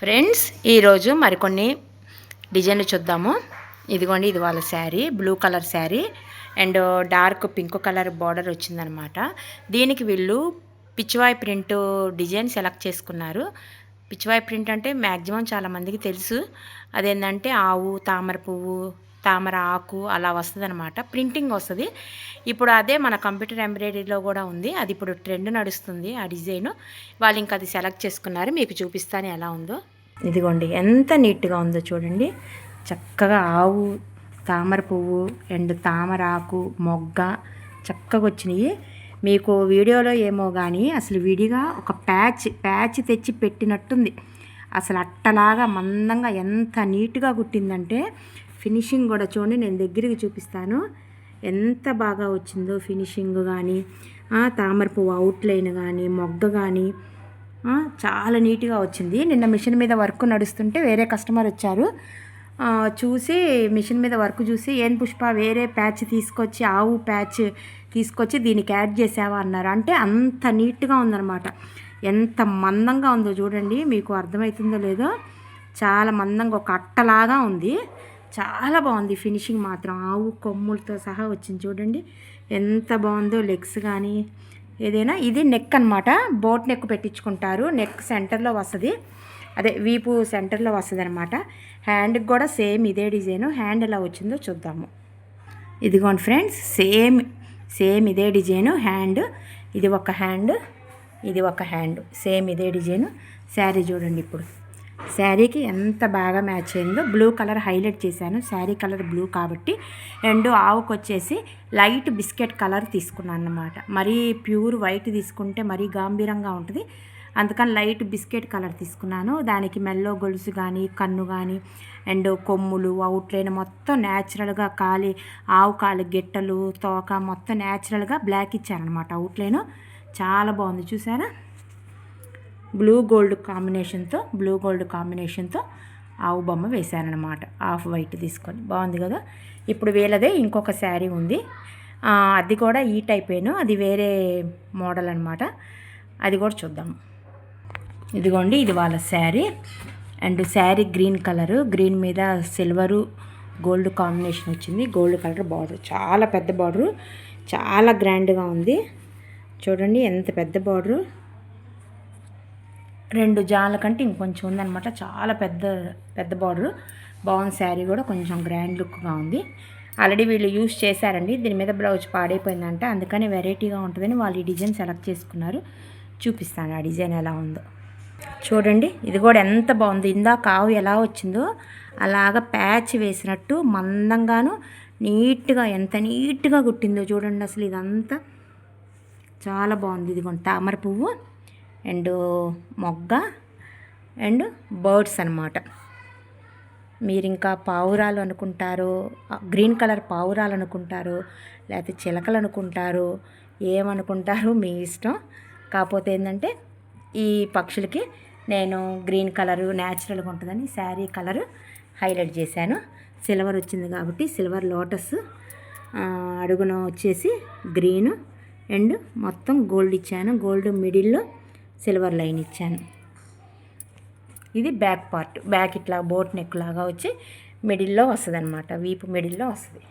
Friends ఈరోజు మరికొన్ని డిజైన్లు చూద్దాము. ఇదిగోండి ఇది వాళ్ళ sari blue colour sari. And dark pink colour border వచ్చిందనమాట. దీనికి వీళ్ళు పిచ్చివాయ్ ప్రింట్ డిజైన్ సెలెక్ట్ చేసుకున్నారు. పిచ్చివాయ్ ప్రింట్ అంటే మ్యాక్సిమం చాలామందికి తెలుసు. అదేంటంటే ఆవు తామర పువ్వు తామర ఆకు అలా వస్తుంది అనమాట ప్రింటింగ్ వస్తుంది. ఇప్పుడు అదే మన కంప్యూటర్ ఎంబ్రాయిడరీలో కూడా ఉంది. అది ఇప్పుడు ట్రెండ్ నడుస్తుంది ఆ డిజైన్. వాళ్ళు ఇంకా అది సెలెక్ట్ చేసుకున్నారు. మీకు చూపిస్తాను ఎలా ఉందో. ఇదిగోండి ఎంత నీట్గా ఉందో చూడండి. చక్కగా ఆవు తామర పువ్వు అండ్ తామర ఆకు మొగ్గ చక్కగా వచ్చినాయి. మీకు వీడియోలో ఏమో కానీ అసలు విడిగా ఒక ప్యాచ్ ప్యాచ్ తెచ్చి పెట్టినట్టుంది. అసలు అట్టలాగా మందంగా ఎంత నీట్గా కుట్టిందంటే ఫినిషింగ్ కూడా చూడండి నేను దగ్గరికి చూపిస్తాను. ఎంత బాగా వచ్చిందో ఫినిషింగ్ కానీ తామర పువ్వు అవుట్లైన్ కానీ మొగ్గ కానీ చాలా నీట్గా వచ్చింది. నిన్న మిషన్ మీద వర్క్ నడుస్తుంటే వేరే కస్టమర్ వచ్చారు. చూసి మిషన్ మీద వర్క్ చూసి ఏం పుష్ప వేరే ప్యాచ్ తీసుకొచ్చి ఆవు ప్యాచ్ తీసుకొచ్చి దీనికి యాడ్ చేసావా? అన్నారు. అంటే అంత నీట్గా ఉందన్నమాట. ఎంత మందంగా ఉందో చూడండి మీకు అర్థమవుతుందో లేదో. చాలా మందంగా ఒక అట్టలాగా ఉంది. చాలా బాగుంది ఫినిషింగ్ మాత్రం. ఆవు కొమ్ములతో సహా వచ్చింది చూడండి. ఎంత బాగుందో లెగ్స్ కానీ ఏదైనా ఇది నెక్ అనమాట బోట్ నెక్ పెట్టించుకుంటారు. నెక్ సెంటర్లో వస్తుంది. అదే వీపు సెంటర్లో వస్తుంది అనమాట హ్యాండ్కి కూడా సేమ్ ఇదే డిజైన్. హ్యాండ్ ఎలా వచ్చిందో చూద్దాము. ఇదిగోండి ఫ్రెండ్స్ సేమ్ సేమ్ ఇదే డిజైను. హ్యాండ్ ఇది ఒక హ్యాండ్ ఇది ఒక హ్యాండ్. సేమ్ ఇదే డిజైను. శారీ చూడండి ఇప్పుడు. శారీకి ఎంత బాగా మ్యాచ్ అయిందో బ్లూ కలర్ హైలైట్ చేశాను. శారీ కలర్ బ్లూ కాబట్టి అండ్ ఆవుకు వచ్చేసి లైట్ బిస్కెట్ కలర్ తీసుకున్నాను అనమాట మరీ ప్యూర్ వైట్ తీసుకుంటే మరీ గాంభీరంగా ఉంటుంది. అందుకని లైట్ బిస్కెట్ కలర్ తీసుకున్నాను. దానికి మెల్లో గొలుసు కానీ కన్ను కానీ అండ్ కొమ్ములు అవుట్లైన్ మొత్తం న్యాచురల్గా కాలి ఆవు కాలి గిట్టలు తోక మొత్తం న్యాచురల్గా బ్లాక్ ఇచ్చాను అనమాట అవుట్లైన్ చాలా బాగుంది. చూసారా? బ్లూ గోల్డ్ కాంబినేషన్తో బ్లూ గోల్డ్ కాంబినేషన్తో ఆవు బొమ్మ వేశానమాట హాఫ్ వైట్ తీసుకొని. బాగుంది కదా? ఇప్పుడు వీళ్ళదే ఇంకొక శారీ ఉంది. అది కూడా ఈ టైపేను అది వేరే మోడల్ అనమాట అది కూడా చూద్దాం. ఇదిగోండి ఇది వాళ్ళ sari. And sari green colour. Green మీద సిల్వరు గోల్డ్ కాంబినేషన్ వచ్చింది. Gold colour border. చాలా పెద్ద బార్డరు. చాలా గ్రాండ్గా ఉంది. చూడండి ఎంత పెద్ద బార్డరు. రెండు జాన్ల కంటే ఇంకొంచెం ఉందనమాట చాలా పెద్ద పెద్ద బార్డర్. బాగుంది శారీ కూడా. కొంచెం గ్రాండ్ లుక్గా ఉంది. ఆల్రెడీ వీళ్ళు యూస్ చేశారండి. దీని మీద బ్లౌజ్ పాడైపోయిందంట. అందుకని వెరైటీగా ఉంటుందని వాళ్ళు ఈ డిజైన్ సెలెక్ట్ చేసుకున్నారు. చూపిస్తాను ఆ డిజైన్ ఎలా ఉందో. చూడండి ఇది కూడా ఎంత బాగుంది. ఇందాక ఆవు ఎలా వచ్చిందో అలాగ ప్యాచ్ వేసినట్టు మందంగాను నీట్గా ఎంత నీట్గా కుట్టిందో చూడండి అసలు ఇదంతా. చాలా బాగుంది. ఇదిగోండి తామర పువ్వు. అండ్ మొగ్గ అండ్ బర్డ్స్ అనమాట మీరు ఇంకా పావురాలు అనుకుంటారు గ్రీన్ కలర్ పావురాలు అనుకుంటారు లేకపోతే చిలకలు అనుకుంటారు ఏమనుకుంటారు మీ ఇష్టం. కాకపోతే ఏంటంటే ఈ పక్షులకి నేను గ్రీన్ కలరు న్యాచురల్గా ఉంటుందని శారీ కలరు హైలైట్ చేశాను. సిల్వర్ వచ్చింది కాబట్టి సిల్వర్ లోటస్ అడుగున వచ్చేసి గ్రీను అండ్ మొత్తం గోల్డ్ ఇచ్చాను. గోల్డ్ మిడిల్లో సిల్వర్ లైన్ ఇచ్చాను. ఇది బ్యాక్ పార్ట్. బ్యాక్ ఇట్లా బోట్ నెక్ లాగా వచ్చి మిడిల్లో వస్తుంది అనమాట వీపు మిడిల్లో వస్తుంది.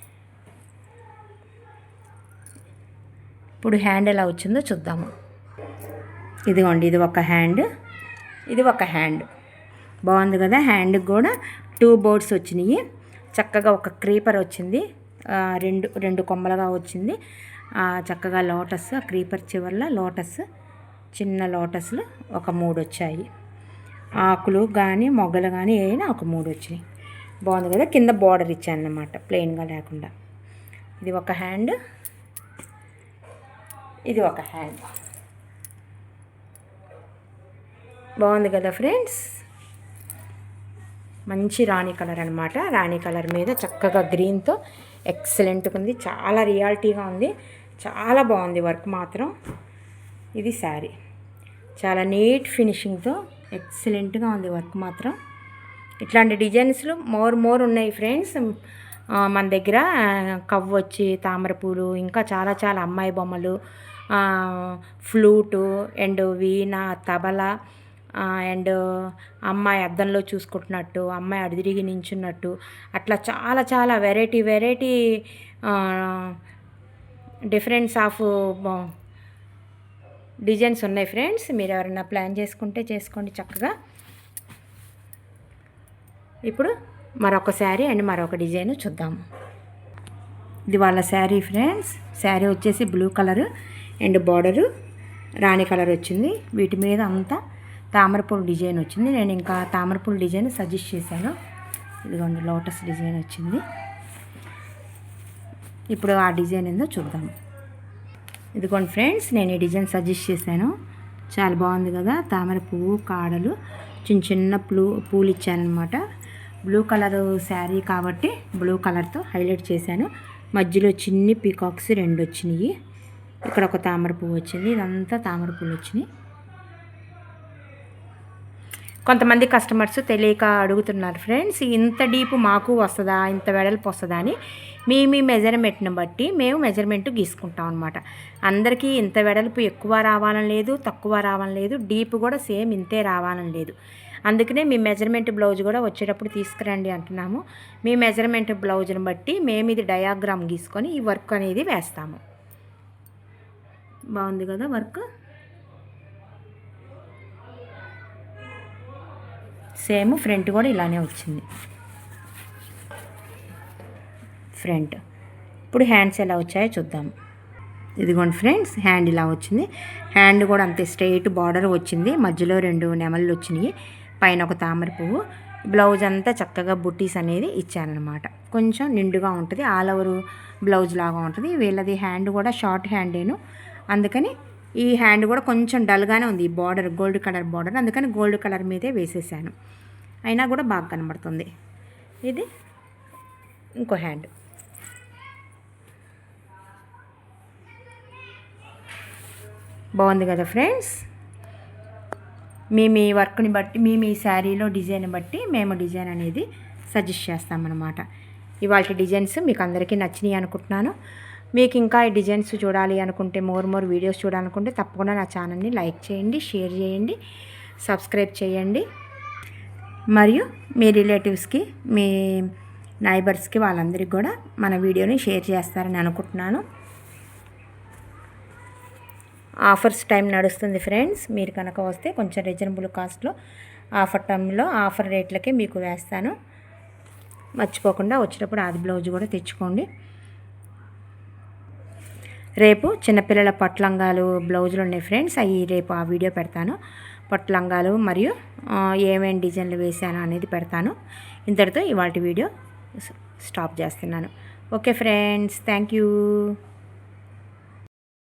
ఇప్పుడు హ్యాండ్ ఎలా వచ్చిందో చూద్దాము. ఇదిగోండి ఇది ఒక హ్యాండ్. ఇది ఒక హ్యాండ్. బాగుంది కదా? హ్యాండ్కి కూడా టూ బోర్డ్స్ వచ్చినాయి. చక్కగా ఒక క్రీపర్ వచ్చింది. రెండు రెండు కొమ్మలుగా వచ్చింది. చక్కగా లోటస్ క్రీపర్ చివర్లో లోటస్. చిన్న లోటస్లు ఒక మూడు వచ్చాయి ఆకులు కానీ మొగ్గలు కానీ ఏమైనా ఒక మూడు వచ్చినాయి బాగుంది కదా? కింద బార్డర్ ఇచ్చాను అనమాట ప్లెయిన్గా లేకుండా. ఇది ఒక హ్యాండ్. ఇది ఒక హ్యాండ్. బాగుంది కదా ఫ్రెండ్స్? మంచి రాణి కలర్ అనమాట రాణి కలర్ మీద చక్కగా గ్రీన్తో ఎక్సలెంట్గా ఉంది. చాలా రియాలిటీగా ఉంది. చాలా బాగుంది వర్క్ మాత్రం. ఇది శారీ. చాలా నీట్ ఫినిషింగ్తో ఎక్సలెంట్గా ఉంది వర్క్ మాత్రం. ఇట్లాంటి డిజైన్స్లు మోర్ మోర్ ఉన్నాయి ఫ్రెండ్స్. మన దగ్గర కవ్వు వచ్చి తామరపూలు ఇంకా చాలా చాలా అమ్మాయి బొమ్మలు flute and veena tabla and అమ్మాయి అద్దంలో చూసుకుంటున్నట్టు అమ్మాయి అడిదిరిగి నించున్నట్టు అట్లా చాలా చాలా variety variety difference of designs ఉన్నాయి ఫ్రెండ్స్. మీరు ఎవరైనా ప్లాన్ చేసుకుంటే చేసుకోండి చక్కగా. ఇప్పుడు మరొక శారీ అండ్ మరొక డిజైన్ చూద్దాము ఇది వాళ్ళ శారీ ఫ్రెండ్స్. శారీ వచ్చేసి బ్లూ కలర్ అండ్ బార్డరు రాణి కలర్ వచ్చింది. వీటి మీద అంతా తామరపూలు డిజైన్ వచ్చింది. నేను ఇంకా తామరపూలు డిజైన్ సజెస్ట్ చేశాను. ఇదిగోండి లోటస్ డిజైన్ వచ్చింది. ఇప్పుడు ఆ డిజైన్ ఏందో చూద్దాం. ఇదిగోండి ఫ్రెండ్స్ నేను ఈ డిజైన్ సజెస్ట్ చేశాను. చాలా బాగుంది కదా తామర పువ్వు కాడలు చిన్న చిన్న ప్లూ పూలు ఇచ్చానమాట బ్లూ కలర్ శారీ కాబట్టి బ్లూ కలర్తో హైలైట్ చేశాను. మధ్యలో చిన్ని పీకాక్స్ రెండు వచ్చినాయి. ఇక్కడ ఒక తామర పువ్వు వచ్చింది ఇదంతా తామర పువ్వులు వచ్చినాయి. కొంతమంది కస్టమర్స్ తెలియక అడుగుతున్నారు ఫ్రెండ్స్ ఇంత డీప్ మాకు వస్తుందా? ఇంత వెడల్పు వస్తుందా? అని. మీ మీ మెజర్మెంట్ని బట్టి మేము మెజర్మెంట్ గీసుకుంటాం అనమాట అందరికీ ఇంత వెడల్పు ఎక్కువ రావాలని లేదు తక్కువ రావాలని లేదు డీప్ కూడా సేమ్ ఇంతే రావాలని లేదు. అందుకనే మీ మెజర్మెంట్ బ్లౌజ్ కూడా వచ్చేటప్పుడు తీసుకురండి అంటున్నాము. మీ మెజర్మెంట్ బ్లౌజ్ని బట్టి మేము ఇది డయాగ్రామ్ గీసుకొని ఈ వర్క్ అనేది వేస్తాము. బాగుంది కదా వర్క్? సేమ్ ఫ్రంట్ కూడా ఇలానే వచ్చింది. ఫ్రంట్. ఇప్పుడు హ్యాండ్స్ ఎలా వచ్చాయో చూద్దాం. ఇదిగోండి ఫ్రెండ్స్ హ్యాండ్ ఇలా వచ్చింది. హ్యాండ్ కూడా అంతే స్ట్రైట్ బార్డర్ వచ్చింది. మధ్యలో రెండు నెమళ్ళు వచ్చినాయి. పైన ఒక తామర పువ్వు. బ్లౌజ్ అంతా చక్కగా బుట్టీస్ అనేది ఇచ్చారనమాట కొంచెం నిండుగా ఉంటుంది. ఆల్ ఓవర్ బ్లౌజ్ లాగా ఉంటుంది. వీళ్ళది హ్యాండ్ కూడా షార్ట్ హ్యాండేను. అందుకని ఈ హ్యాండ్ కూడా కొంచెం డల్గానే ఉంది. ఈ బార్డర్ గోల్డ్ కలర్ బార్డర్. అందుకని గోల్డ్ కలర్ మీదే వేసేసాను. అయినా కూడా బాగా కనబడుతుంది. ఇది ఇంకో హ్యాండ్. బాగుంది కదా ఫ్రెండ్స్? మేము ఈ వర్క్ని బట్టి మేము ఈ శారీలో డిజైన్ బట్టి మేము డిజైన్ అనేది సజెస్ట్ చేస్తామన్నమాట. ఇవాళ డిజైన్స్ మీకు అందరికీ నచ్చినాయి అనుకుంటున్నాను. మీకు ఇంకా ఈ డిజైన్స్ చూడాలి అనుకుంటే మోర్ మోర్ వీడియోస్ చూడాలనుకుంటే తప్పకుండా నా ఛానల్ని లైక్ చేయండి షేర్ చేయండి సబ్స్క్రైబ్ చేయండి. మరియు మీ రిలేటివ్స్కి మీ నైబర్స్కి వాళ్ళందరికీ కూడా మన వీడియోని షేర్ చేస్తారని అనుకుంటున్నాను. ఆఫర్స్ టైం నడుస్తుంది ఫ్రెండ్స్. మీరు కనుక వస్తే కొంచెం రీజనబుల్ కాస్ట్లో ఆఫర్ టైంలో ఆఫర్ రేట్లకే మీకు వేస్తాను. మర్చిపోకుండా వచ్చినప్పుడు అది బ్లౌజ్ కూడా తెచ్చుకోండి. రేపు చిన్నపిల్లల పట్లంగాలు బ్లౌజులు ఉన్నాయి ఫ్రెండ్స్ అవి రేపు ఆ వీడియో పెడతాను. పట్లంగాలు మరియు ఏమేమి డిజైన్లు వేసాను అనేది పెడతాను. ఇంతటితో ఇవాటి వీడియో స్టాప్ చేస్తున్నాను. Okay friends thank you.